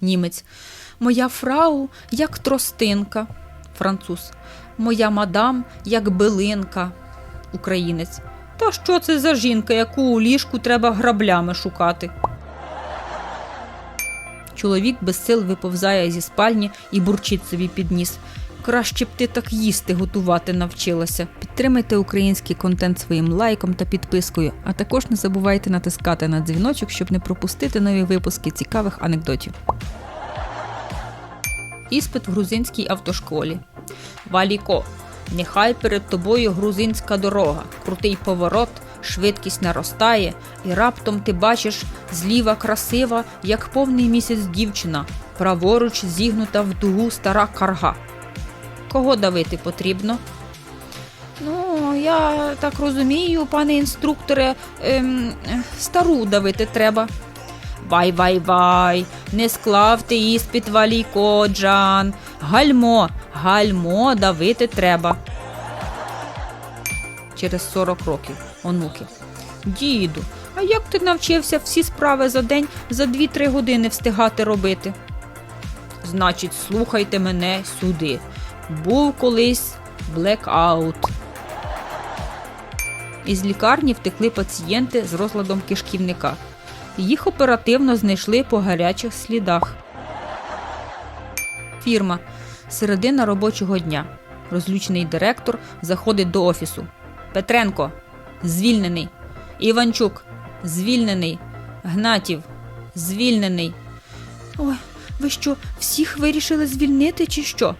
Німець. Моя фрау, як тростинка. Француз. Моя мадам, як билинка. Українець. Та що це за жінка, яку у ліжку треба граблями шукати? Чоловік без сил виповзає зі спальні і бурчить собі під ніс. Краще б ти так їсти готувати навчилася. Підтримайте український контент своїм лайком та підпискою, а також не забувайте натискати на дзвіночок, щоб не пропустити нові випуски цікавих анекдотів. Іспит в грузинській автошколі. Валіко, нехай перед тобою грузинська дорога, крутий поворот, швидкість наростає, і раптом ти бачиш зліва красива, як повний місяць дівчина, праворуч зігнута в дугу стара карга. Кого давити потрібно? Ну, я так розумію, пане інструкторе, ем, стару давити треба. Вай, вай, вай, не склав ти іспит валіко, Джан. Гальмо, гальмо давити треба. Через 40 років, онуки. Діду, а як ти навчився всі справи за день за 2-3 години встигати робити? Значить, слухайте мене сюди. Був колись блекаут. Із лікарні втекли пацієнти з розладом кишківника. Їх оперативно знайшли по гарячих слідах. Фірма. Середина робочого дня. Розлючений директор заходить до офісу. Петренко. Звільнений. Іванчук. Звільнений. Гнатів. Звільнений. Ой, ви що, всіх вирішили звільнити чи що?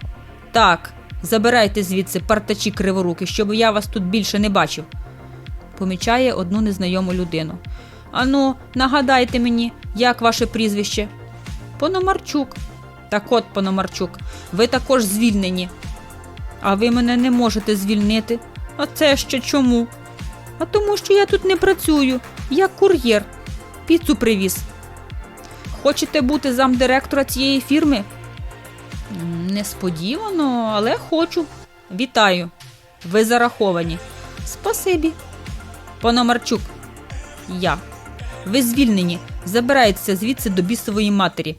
Так, забирайте звідси партачі криворуки, щоб я вас тут більше не бачив. Помічає одну незнайому людину. Ану, нагадайте мені, як ваше прізвище? Пономарчук. Так от, Пономарчук, ви також звільнені. А ви мене не можете звільнити. А це ще чому? А тому, що я тут не працюю, я кур'єр. Піцу привіз. Хочете бути замдиректора цієї фірми? Несподівано, але хочу. Вітаю. Ви зараховані. Спасибі. Пономарчук. Я. Ви звільнені. Забирайтеся звідси до бісової матері.